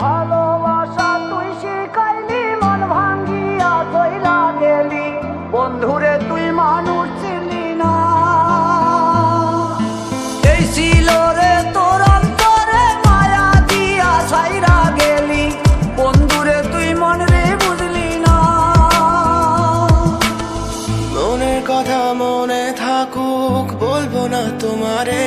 ভালোবাসা তুই শিখাইলি, মন ভাঙ্গিয়া কইলা গেলি। বন্ধুরে, তুই মানুষ ছিলি না। এই ছিল রে তোর দিয়া ছাইরা গেলি। বন্ধুরে, তুই মন রে বুঝলি না। মনের কথা মনে থাকুক, বলব না তোমারে।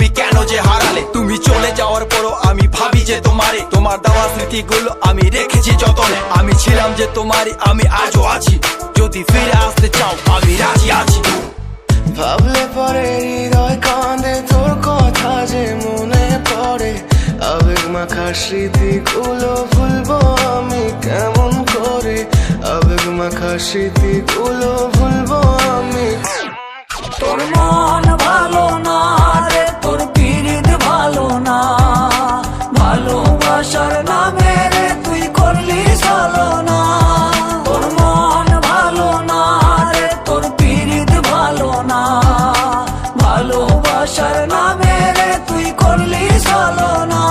যে হারালে তুমি চলে যাওয়ার পরও আমি ভাবি যে তোমারে। তোমার দেওয়া স্মৃতিগুলো আমি রেখেছি যতনে। আমি ছিলাম যে তোমারই, আমি আজও আছি। যদি ফিরে আসতে চাও, আমি রাজি আছি। ভাবলে পরে হৃদয় কাঁদে, তোর কথা যে মনে পড়ে। আবেগ মাখা স্মৃতিগুলো ভুলবো আমি কেমন করে? আবেগ মাখা স্মৃতিগুলো ভালোবাসার নামে রে তুই করলি চলো না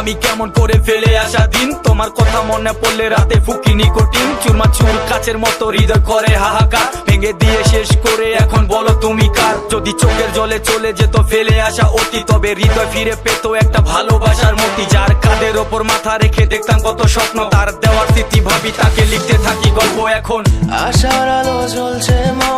আমি কেমন করে ফেলে আসা দিন? তোমার কথা মনে পড়লে রাতে ফুকি নিকোটিন। চুরমা চুর কাচের মতো হৃদয় করে হাহাকার। ভেঙে দিয়ে শেষ করে এখন বলো তুমি কার? যদি চোখের জলে চলে যেত ফেলে আসা অতি তবে হৃদয় ফিরে পেত একটা ভালোবাসার মতি যার কাদের ওপর মাথা রেখে দেখতাম কত স্বপ্ন। তার দেওয়ার স্মৃতি ভাবি তাকে লিখতে থাকি গল্প এখন। আশার আলো জ্বলছে মনে।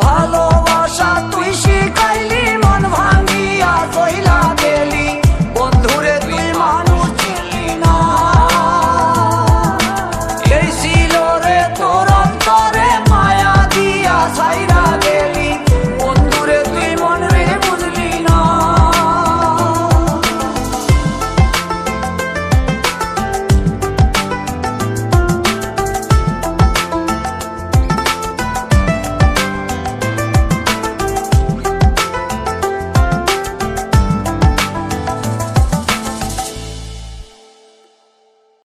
ভালোবাসা তুই শিখাইলি, মন ভাঙিয়া কইলা গেলি। বন্ধুরে, তুই মানুষ ছিলি না। এই ছিল রে তোর অন্তরে মায়া দিয়া সাইরা